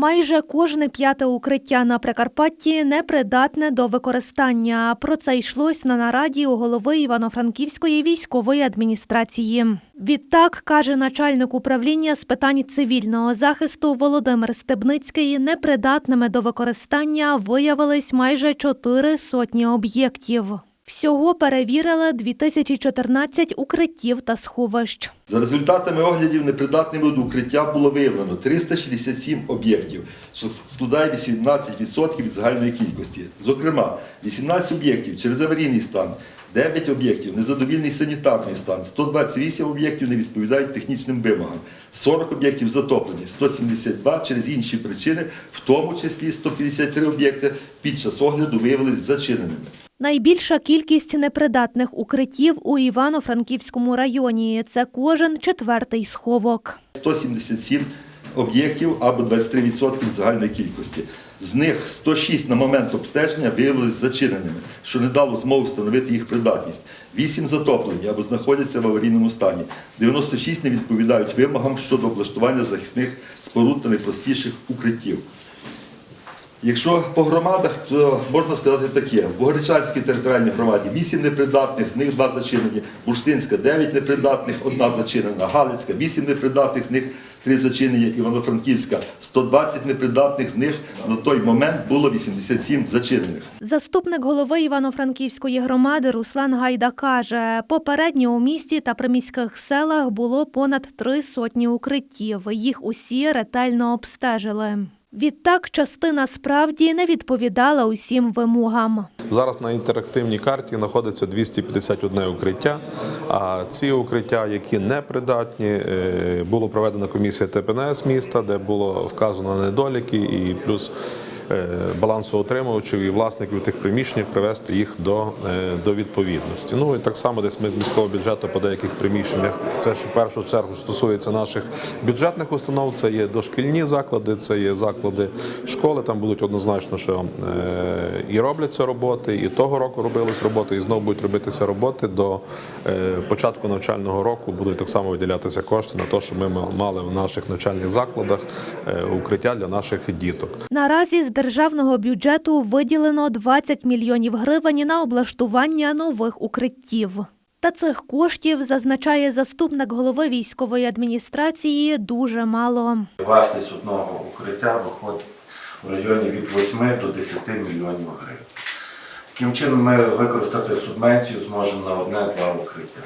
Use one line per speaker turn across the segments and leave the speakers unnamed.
Майже кожне п'яте укриття на Прикарпатті непридатне до використання. Про це йшлось на нараді у голови Івано-Франківської військової адміністрації. Відтак, каже начальник управління з питань цивільного захисту Володимир Стебницький, непридатними до використання виявились майже чотири сотні об'єктів. Всього перевірили 2014 укриттів та сховищ.
За результатами оглядів непридатними до укриття було виявлено 367 об'єктів, що складає 18% від загальної кількості. Зокрема, 18 об'єктів через аварійний стан, 9 об'єктів незадовільний санітарний стан, 128 об'єктів не відповідають технічним вимогам, 40 об'єктів затоплені, 172 через інші причини, в тому числі 153 об'єкти під час огляду виявилися зачиненими.
Найбільша кількість непридатних укриттів у Івано-Франківському районі. Це кожен четвертий сховок.
177 об'єктів або 23% загальної кількості. З них 106 на момент обстеження виявилися зачиненими, що не дало змоги встановити їх придатність. 8 затоплені або знаходяться в аварійному стані. 96 не відповідають вимогам щодо облаштування захисних споруд та найпростіших укриттів. Якщо по громадах, то можна сказати таке: в Богородчанській територіальній громаді 8 непридатних, з них 2 зачинені, Бурштинська 9 непридатних, 1 зачинена, Галицька 8 непридатних, з них 3 зачинені, Івано-Франківська 120 непридатних, з них на той момент було 87 зачинених.
Заступник голови Івано-Франківської громади Руслан Гайда каже, попередньо у місті та приміських селах було понад три сотні укриттів. Їх усі ретельно обстежили. Відтак, частина справді не відповідала усім вимогам.
Зараз на інтерактивній карті знаходиться 251 укриття. А ці укриття, які не придатні, е, було проведена комісія ТПНС міста, де було вказано недоліки і плюс балансоутримувачів і власників тих приміщень привести їх до, е, до відповідності. Ну і так само десь ми з міського бюджету по деяких приміщеннях. Це ж в першу чергу стосується наших бюджетних установ. Це є дошкільні заклади, це є заклади школи. Там будуть однозначно, що е, і робляться роботи, і того року робились роботи, і знову будуть робитися роботи до е, початку навчального року. Будуть так само виділятися кошти на те, щоб ми мали в наших навчальних закладах е, укриття для наших діток.
Наразі з державного бюджету виділено 20 мільйонів гривень на облаштування нових укриттів. Та цих коштів, зазначає заступник голови військової адміністрації, дуже мало.
Вартість одного укриття виходить в районі від 8 до 10 мільйонів гривень. Таким чином ми використати субвенцію зможемо на одне-два укриття.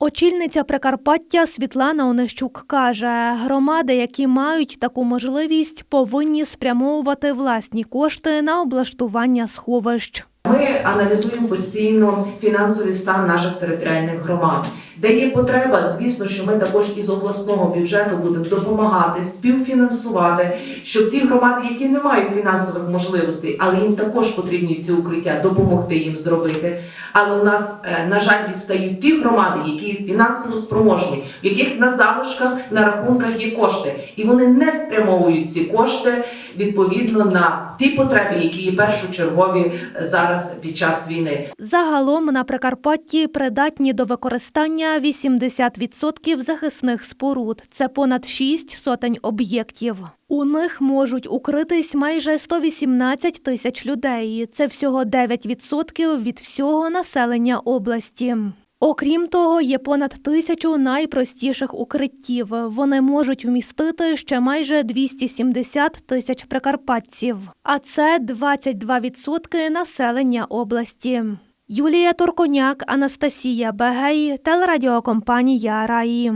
Очільниця Прикарпаття Світлана Онищук каже, громади, які мають таку можливість, повинні спрямовувати власні кошти на облаштування сховищ.
Ми аналізуємо постійно фінансовий стан наших територіальних громад. Де є потреба, звісно, що ми також із обласного бюджету будемо допомагати, співфінансувати, щоб ті громади, які не мають фінансових можливостей, але їм також потрібні ці укриття, допомогти їм зробити. Але у нас, е, на жаль, відстають ті громади, які фінансово спроможні, в яких на залишках, на рахунках є кошти, і вони не спрямовують ці кошти відповідно на ті потреби, які є першочергові зараз під час війни.
Загалом на Прикарпатті придатні до використання 80% захисних споруд. Це понад 6 сотень об'єктів. У них можуть укритись майже 118 тисяч людей. Це всього 9% від всього населення області. Окрім того, є понад тисячу найпростіших укриттів. Вони можуть вмістити ще майже 270 тисяч прикарпатців. А це 22% населення області. Юлія Торконяк, Анастасія Бегей, телерадіокомпанія Раї.